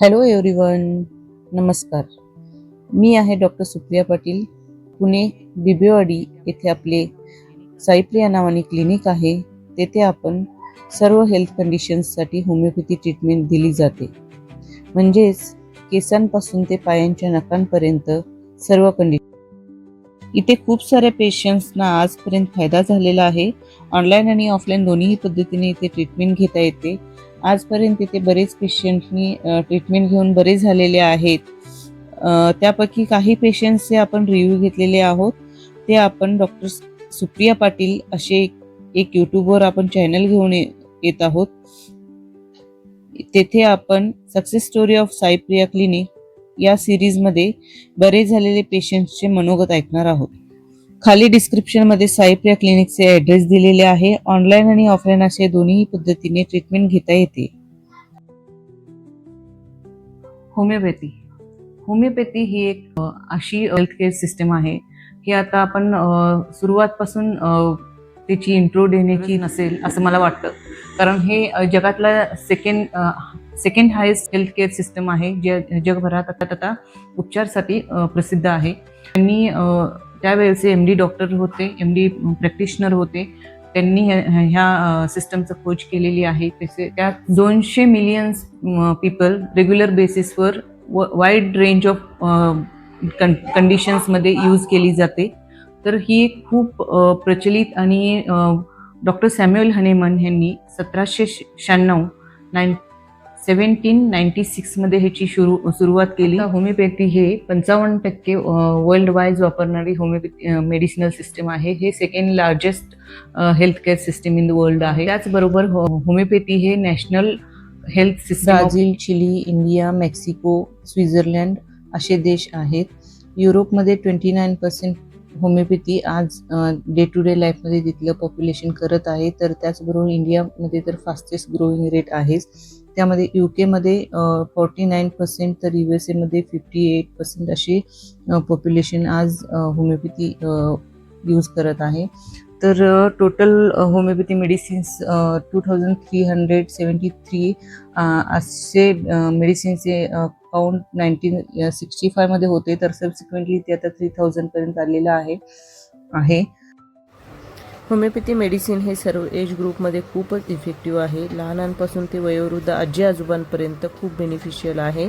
Hello everyone नमस्कार. मी आहे डॉक्टर सुप्रिया पाटील पुणे बिबेवाडी येथे आपले साईप्रिया नावाने क्लिनिक आहे. तेथे आपण सर्व हेल्थ कंडिशन्ससाठी होमिओपॅथी ट्रीटमेंट दिली जाते. म्हणजेच केसांपासून ते पायांच्या नखांपर्यंत सर्व कंडिशन इथे खूप साऱ्या पेशंट्सना आजपर्यंत फायदा झालेला आहे. ऑनलाईन आणि ऑफलाईन दोन्हीही पद्धतीने इथे ट्रीटमेंट घेता येते. आजपर्यंत तिथे बरेच पेशंटनी ट्रीटमेंट घेऊन बरे झालेले आहेत. त्यापैकी काही पेशंट्सचे आपण रिव्ह्यू घेतलेले आहोत ते आपण डॉक्टर सुप्रिया पाटील असे एक यूट्यूबवर आपण चॅनल घेऊन येत आहोत. तेथे आपण success story of Saipriya clinic या सिरीजमध्ये बरे झालेले पेशंट्सचे मनोगत ऐकणार आहोत. खाली डिस्क्रिप्शनमध्ये साईप्रिया क्लिनिकचे ॲड्रेस दिलेले आहे. ऑनलाईन आणि ऑफलाईन असे दोन्ही पद्धतीने ट्रीटमेंट घेता येते. होमिओपॅथी होमिओपॅथी ही एक अशी अशी हेल्थकेअर सिस्टम आहे की आता आपण सुरुवातपासून त्याची इंट्रो देण्याची नसेल असं मला वाटतं. कारण हे जगातला second second highest healthcare system आहे. जे जगभरात आता आता उपचारसाठी प्रसिद्ध आहे. त्यांनी त्यावेळेचे एम डी डॉक्टर होते एम डी प्रॅक्टिशनर होते. त्यांनी ह्या- ह्या सिस्टमचं खोज केलेली आहे. त्याचे त्यात दोनशे मिलियन्स पीपल रेग्युलर बेसिसवर वाईड रेंज ऑफ कंडिशन्समध्ये यूज केली जाते. तर ही एक खूप प्रचलित आणि डॉक्टर सॅम्युअल हनेमन यांनी सतराशे शहाण्णव नाईन सेवन्टीन नाईन्टी सिक्समध्ये ह्याची सुरू सुरुवात केली. होमिओपॅथी हे पंचावन्न टक्के वर्ल्ड वाईज वापरणारी होमिओपॅथी मेडिसिनल सिस्टम आहे. हे second largest health care system in the world आहे. त्याचबरोबर हो- होमिओपॅथी हे national health system Brazil Chile India Mexico Switzerland असे देश आहेत. युरोपमध्ये ट्वेंटी नाईन पर्सेंट होमिओपॅथी आज डे टू डे लाईफमध्ये तिथलं पॉप्युलेशन करत आहे तर त्याचबरोबर इंडियामध्ये तर फास्टेस्ट ग्रोईंग रेट आहेच. त्यामध्ये यू केमध्ये फोर्टी नाईन पर्सेंट तर यू एस एमध्ये फिफ्टी एट पर्सेंट अशी पॉप्युलेशन आज होमिओपॅथी यूज करत आहे. तर total homeopathy medicines two thousand three hundred seventy three असे मेडिसिन्सचे पाऊंड नाईन्टीन सिक्स्टी फायमध्ये होते तर सबसिक्वेंटली ते आता थ्री थाउजंडपर्यंत आलेलं आहे आहे. होमिओपॅथी मेडिसिन हे सर्व एज ग्रुपमध्ये खूपच इफेक्टिव्ह आहे. लहानांपासून ते वयोवृद्ध आजी आजोबांपर्यंत खूप बेनिफिशियल आहे.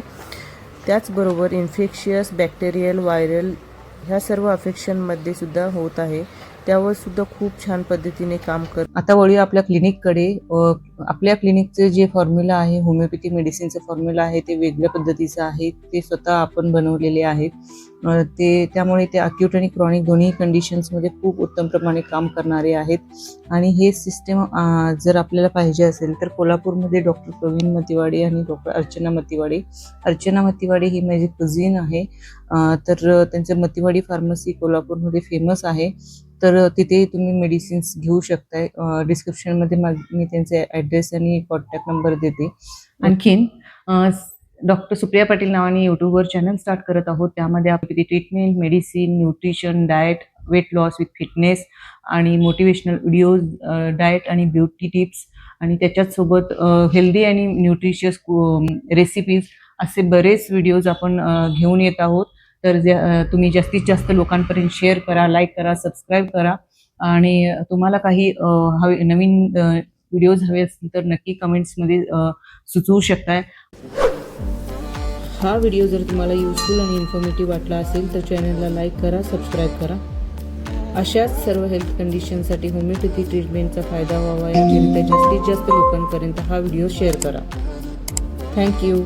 त्याचबरोबर इन्फेक्शियस बॅक्टेरियल व्हायरल ह्या सर्व अफेक्शनमध्ये सुद्धा होत आहे. त्यावर सुद्धा खूप छान पद्धतीने काम कर आता वळूया आपल्या क्लिनिककडे. आपल्या क्लिनिकचे जे फॉर्म्युला आहे होमिओपॅथी मेडिसिनचं फॉर्म्युला आहे ते वेगळ्या पद्धतीचं आहे ते स्वतः आपण बनवलेले आहेत. ते त्यामुळे ते अक्यूट आणि क्रॉनिक दोन्ही कंडिशन्समध्ये खूप उत्तम प्रमाणे काम करणारे आहेत. आणि हे सिस्टम जर आपल्याला पाहिजे असेल तर कोल्हापूरमध्ये डॉक्टर प्रवीण मतिवाडे आणि डॉक्टर अर्चना मतिवाडे. अर्चना मतिवाडे ही माझी कझिन आहे. तर त्यांचं मतिवाडी फार्मसी कोल्हापूरमध्ये फेमस आहे. तर तिथे तुम्ही मेडिसिन्स घेऊ शकताय. डिस्क्रिप्शनमध्ये मी त्यांचे ॲड्रेस आणि कॉन्टॅक्ट नंबर देते. आणखीन डॉक्टर सुप्रिया पाटील नावाने यूट्यूबवर चॅनल स्टार्ट करत आहोत. त्यामध्ये आपण treatment medicine nutrition diet weight loss with fitness आणि मोटिवेशनल व्हिडिओज डाएट आणि ब्युटी टिप्स आणि त्याच्याचसोबत हेल्दी आणि न्यूट्रिशियस रेसिपीज असे बरेच व्हिडिओज आपण घेऊन येत आहोत. तर ज्या तुम्ही जास्तीत जास्त लोकांपर्यंत शेअर करा लाईक करा सबस्क्राईब करा आणि तुम्हाला काही हवे नवीन व्हिडिओज हवे असतील तर नक्की कमेंट्समध्ये सुचवू शकताय. हा व्हिडिओ जर तुम्हाला युजफुल आणि इन्फॉर्मेटिव्ह वाटला असेल तर चॅनलला लाईक करा सबस्क्राईब करा. अशाच सर्व हेल्थ कंडिशनसाठी होमिओपॅथी ट्रीटमेंटचा फायदा व्हावा याकरिता जास्तीत जास्त लोकांपर्यंत हा व्हिडिओ शेअर करा. थँक्यू